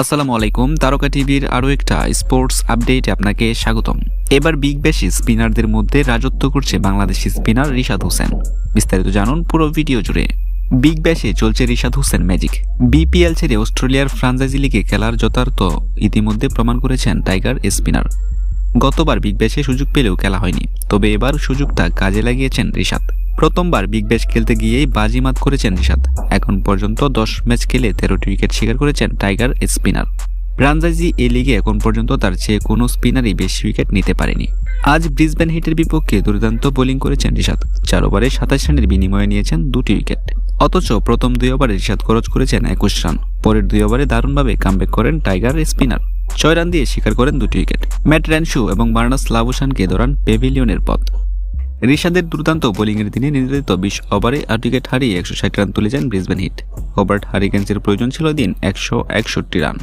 আসসালামু আলাইকুম, তারকা টিভির আরও একটা স্পোর্টস আপডেটে আপনাকে স্বাগতম। এবার বিগ ব্যাশে স্পিনারদের মধ্যে রাজত্ব করছে বাংলাদেশি স্পিনার রিশাদ হোসেন। বিস্তারিত জানুন পুরো ভিডিও জুড়ে। বিগ ব্যাশে চলছে রিশাদ হোসেন ম্যাজিক। বিপিএল ছেড়ে অস্ট্রেলিয়ার ফ্রাঞ্চাইজি লিগে খেলার যথার্থ ইতিমধ্যে প্রমাণ করেছেন টাইগার স্পিনার। গতবার বিগ ব্যাশে সুযোগ পেলেও খেলা হয়নি, তবে এবার সুযোগটা কাজে লাগিয়েছেন রিশাদ। প্রথমবার বিগ ব্যাশ খেলতে গিয়েই বাজিমাত করেছেন রিশাদ এখন পর্যন্ত দশ ম্যাচ খেলে তেরোটি উইকেট শিকার করেছেন টাইগার স্পিনার ফ্রাঞ্চাইজি এ লিগে এখন পর্যন্ত তার চেয়ে কোনো স্পিনারই বেশি উইকেট নিতে পারেনি। আজ ব্রিসবেন হিটের বিপক্ষে দুর্দান্ত বোলিং করেছেন রিশাদ চার ওভারে সাতাশ রানের বিনিময়ে নিয়েছেন দুটি উইকেট। অথচ প্রথম দুই ওভারে রিশাদ খরচ করেছেন একুশ রান। পরের দুই ওভারে দারুণভাবে কামব্যাক করেন টাইগার স্পিনার ছয় রান দিয়ে শিকার করেন দুটি উইকেট। ম্যাট র্যানশু এবং বার্নাস লাবুসানকে ধরান পেভিলিয়নের পথ। রিশাদের দুর্দান্ত বোলিংয়ের দিনে নির্ধারিত বিশ ওভারে আট উইকেট হারিয়ে একশো ষাট রান তুলে যান ব্রিসবেন হিট। হোবার্ট হারিকেন্সের প্রয়োজন ছিল দিন একশো একষট্টি রান।